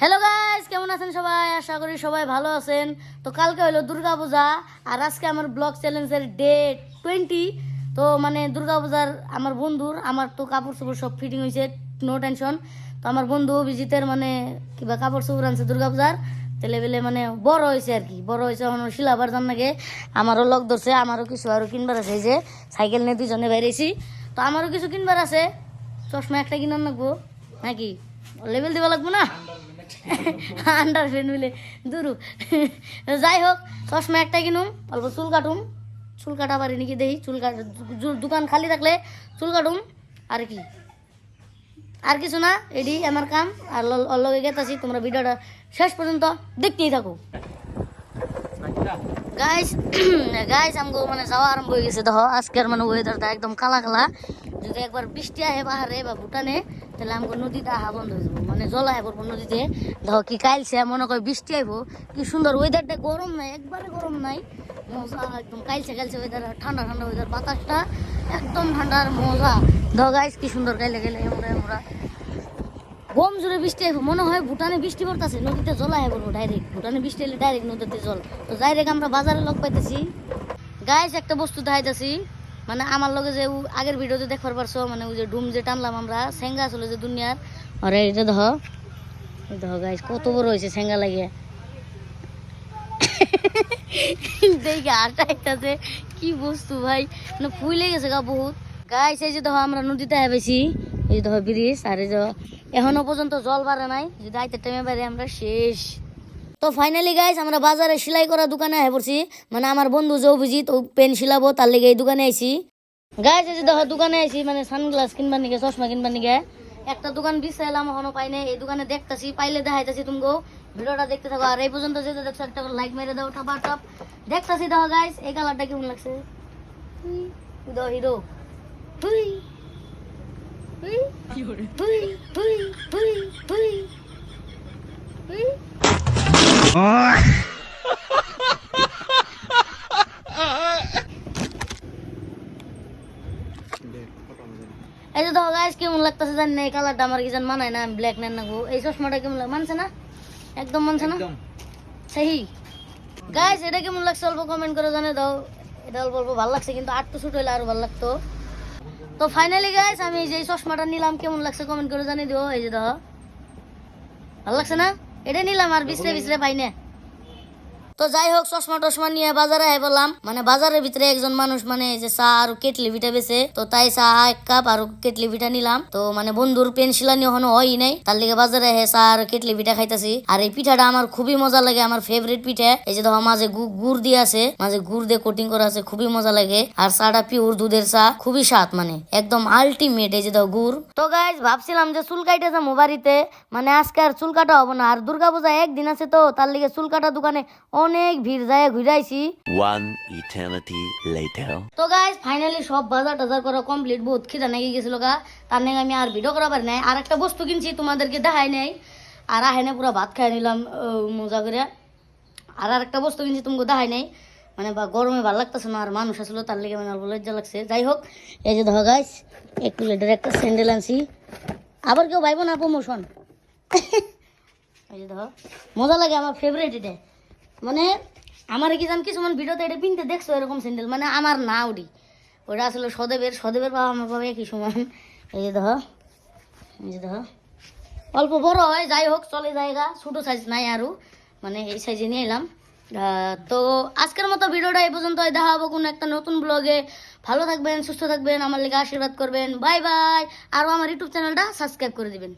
Hello guys কেমন আছেন সবাই? আশা করি সবাই ভালো আছেন। তো কালকে হলো দুর্গা পূজা আর আজকে আমার ব্লগ চ্যালেঞ্জের ডেট টোয়েন্টি তো মানে দুর্গা পূজার আমার বন্ধুর, আমার তো কাপড় চোপড় সব ফিটিং হয়েছে নো টেনশন তো আমার বন্ধু অভিজিতের মানে কিবা কাপড় চোপড় আনছে দুর্গা পূজার তেলে বেলে মানে বড় হয়েছে আর কি। বড় হয়েছে এখন শিলাবার জান নাকি আমারও লক ধরছে, আমারও কিছু আরও কিনবার আছে যে সাইকেল নিয়ে দুজনে বাইরেছি তো আমারও কিছু কিনবার আছে, চশমা একটা কিনার লাগবো, নাকি? লেভেল দিবা লাগবো না? আন্ডার ফ্রেন্ড মিলে দুরু। যাই হোক চশমা একটা কিনুম, অল্প চুল কাটুম। চুল কাটা পারি নাকি দেখি চুল কাটা দোকান খালি থাকলে চুল কাটুম। আর কি। আর কিছু না, এডি, আমার কাম। আর লগে গেতাছি, তোমরা ভিডিওটা শেষ পর্যন্ত দেখতেই থাকো। গাইস গাইস আমগো মানে যাওয়া আরম্ভ হয়ে গেছে। দেখো, আজকের মানে ওয়েদারটা একদম কালা কালা। যদি একবার বৃষ্টি আহে পাহাড়ে বা ভুটানে, তাহলে আমগো নদীটা আহা বন্ধ হয়ে যাব। মানে জল আহে পড়ব নদীতে। ধর কি কাইলছে, মনে করে বৃষ্টি আইবো। কি সুন্দর ওয়েদারটা গরম নাই, একবারে গরম নাই। মজা, একদম কাইলছে কাইলছে ওয়েদার ঠান্ডা ঠান্ডা ওয়েদার বাতাসটা একদম ঠান্ডার মজা। দেখো গাইস কি সুন্দর কাইলে গেলে আমরা আমরা। বোম জুড়ে বৃষ্টি আইব, মনে হয় ভুটানে বৃষ্টি পড়তেছে, নদীতে জল আয় পড়ব ডাইরেক্ট ভুটানে বৃষ্টি এলে ডাইরেক্ট নদীতে জল। তো ডাইরেক্ট আমরা বাজারে লোক পাইতেছি। গাইস একটা বস্তু দেখাইতেছি। মানে আমার লগে যে আগের ভিডিওতে দেখবার পারছ মানে ওই যে ডুম যে টানলাম আমরা, সেঙ্গা ছিল যে দুনিয়ার। আরে এটা এই দেখো গাইস কত বড় হয়েছে সেঙ্গা লাগে দেখে আইতাছে কি বস্তু ভাই মানে ফুলে গেছে গা বহুত। গাইস এই যে দেখো, আমরা নদীতে হেবেছি এই যে দেখো ব্রিজ, আর এই যে এখনও পর্যন্ত জল বাড়ে নাই। যদি আইতে টাইমে বাইরে আমরা শেষ। তো ফাইনালি গাইস আমরা বাজারে সেলাই করা দোকানে আহে পড়ছি। মানে আমার বন্ধু যে অভিজিৎ, ও পেন সিলাবো তার লেগে এই দোকানে আইছি। গাইস এই যে দেখো, দোকানে আইছি মানে সানগ্লাস কিনবার নিগে চশমা কিনবার নিগে একটা দোকান বিচাইলাম এখনও পাই নাই, এই দোকানে দেখতাছি, পাইলে দেখাইতাছি তুমগো। ভিডিওটা দেখতে থাকো, আর এই পর্যন্ত যেতে দেখছ, একটা লাইক মেরে দাও টাপা টাপ দেখতাছি দেখো গাইস এই কালারটা কেমন লাগছে? দেখো হিরো হুই হুই হুই হুই হুই হুই। এই যে দেখো গাইস কেমন লাগতেছে জানি না এই কালারটা আমার কি জান মানায় না আমি ব্ল্যাক নেন না গো। এই চশমাটা কেমন লাগে মানছে না? একদম মানছে না? সেই। গাইস এটা কেমন লাগছে অল্প কমেন্ট করে জানে দাও। এটা অল্প অল্প ভালো লাগছে কিন্তু আট তো শুট হইলে আরও ভালো লাগতো। তো ফাইনালি গাইস আমি যে চশমাটা নিলাম কেমন লাগছে কমেন্ট করে জানিয়ে দিও। এই যে দেখো ভালো লাগছে না? এটা নিলাম আর বিচরে বিচরে পাই না। তো যাই হোক, চশমা টশমা নিয়ে বাজারে আই বললাম। মানে বাজারের ভিতরে একজন মানুষ মানে যে চা আর কেটলি ভিটা বেছে তো তাই চা, এক কাপ আর কেটলি ভিটা নিলাম। তো মানে বন্ধুর পেন্সিলানি এখনও হয় নাই, তার লিগে বাজারে হে চা আর কেটলি পিঠা খাইতাছি। আর এই পিঠাটা আমার খুবই মজা লাগে, আমার ফেভারিট পিঠা। এই যে দেখো, মাঝে গুড় দিয়ে আছে, মাঝে গুড় দিয়ে কোটিং করা আছে, খুবই মজা লাগে। আর চাটা পিওর দুধের চা, খুবই স্বাদ মানে একদম আলটিমেট এই যে দেখো গুড়। তো গাইজ ভাবছিলাম যে চুল কাইটে যাব বাড়িতে মানে আজকে আর চুল কাটা হব না। আর দুর্গাপূজা একদিন আছে তো, তার লিগে চুল কাটা দোকানে অনেক ভিড় যায় ঘুরাইছি। One eternity later. তো গাইজ ফাইনালি সব বাজার টাজার করা কমপ্লিট বহুত খিদা নাকি গেছিল গা। তার নাকি আমি আর ভিডিও করা পারি নাই। আর একটা বস্তু কিনছি তোমাদেরকে দেখাই নাই। আর আহে না পুরো ভাত খাই নিলাম আহ, মজা করে। আর আর একটা বস্তু কিনছি তোমাকে দেখাই নাই। মানে বা গরমে ভালো লাগতেছে না আর মানুষ আসলো তার লেগে মানে অল্প লজ্জা লাগছে। যাই হোক এই যে দেখো গাইজ একটু লেটার একটা স্যান্ডেল আনছি। আবার কেউ ভাইব না প্রমোশন এই যে দেখো মজা লাগে আমার ফেভারিট এটা। মানে আমার কি জান, কিছুমান ভিডিওতে এটা পিনতে দেখছ এরকম স্যান্ডেল? মানে আমার না ওটি ওটা আসলে সদেবের সদেবের বাবা আমার বাবা একই সমান? এই যে দেখো, এই যে দেখো। অল্প বড় হয়, যাই হোক, চলে জায়গা। ছোটো সাইজ নাই আরও মানে এই সাইজে নিয়ে এলাম। তো আজকের মতো ভিডিওটা এই পর্যন্ত দেখা হব কোনো একটা নতুন ব্লগে ভালো থাকবেন, সুস্থ থাকবেন, আমার লেগে আশীর্বাদ করবেন। Bye bye. আরও আমার ইউটিউব চ্যানেলটা সাবস্ক্রাইব করে দিবেন।